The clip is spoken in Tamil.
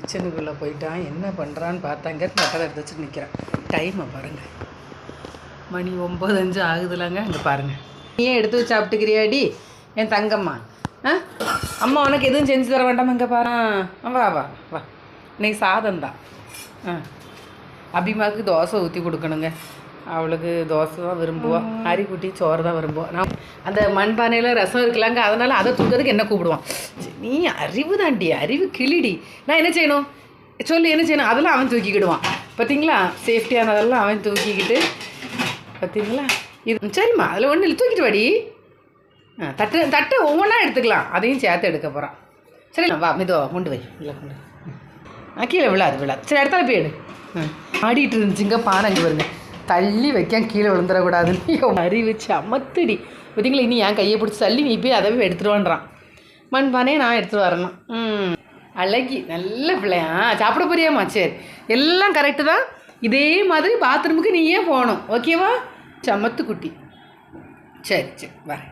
கிச்சனுக்குள்ளே போயிட்டான். என்ன பண்ணுறான்னு பார்த்தாங்க கட்டளை எடுத்து வச்சுட்டு நிற்கிறான் டைமை பாருங்கள் மணி ஒம்பது அஞ்சு ஆகுதுலாங்க. அங்கே பாருங்கள் நீயே எடுத்து வச்சு சாப்பிட்டுக்கிறியாடி என் தங்கம்மா. ஆ? அம்மா உனக்கு எதுவும் செஞ்சு தர வேண்டாமா? இங்கே பாரு. வா வா வா இன்னைக்கு சாதம் தான். ஆ. அபிமாவுக்கு தோசை ஊற்றி கொடுக்கணுங்க. அவளுக்கு தோசை தான் விரும்புவா. அரி குட்டி சோறு தான் விரும்புவா. நான் அந்த மண்பானையில் ரசம் இருக்கலாங்க அதனால் அதை தூக்கிறதுக்கு என்ன கூப்பிடுவான்? நீ அறிவு தாண்டி அறிவு கிளிடி. நான் என்ன செய்யணும்? சொல்லி என்ன செய்யணும்? அதெல்லாம் அவன் தூக்கிக்கிடுவான். பார்த்தீங்களா சேஃப்டியானதெல்லாம் அவன் தூக்கிக்கிட்டு பார்த்தீங்களா இது சரிம்மா அதில் ஒன்றும் இல்லை தூக்கிட்டு வாடி. ஆ தட்டு தட்டை ஒவ்வொன்றா எடுத்துக்கலாம். அதையும் சேர்த்து எடுக்க போகிறான் சரி வா மெதுவா கொண்டு வை இல்லை கொண்டு ஆ கீழே விழாது விழாது. சரி இடத்துல போய் எடு. ஆடிட்டு இருந்துச்சுங்க பானை அங்கே வருங்க தள்ளி வைக்க கீழே விழுந்துடக்கூடாதுன்னு. அறிவிச்சு அறிவு பார்த்தீங்களா இனி என் கையை பிடிச்சி தள்ளி நீ போய் அதை போய் எடுத்துகிட்டு மண் பானையை நான் எடுத்துகிட்டு வரணும். ம். அழகி நல்ல பிள்ளையா. சாப்பிட போறியாம்மா? சரி. எல்லாம் கரெக்டு தான். இதே மாதிரி பாத்ரூமுக்கு நீயே போகணும். ஓகேவா சமத்து குட்டி சரி சரி. வரேன்.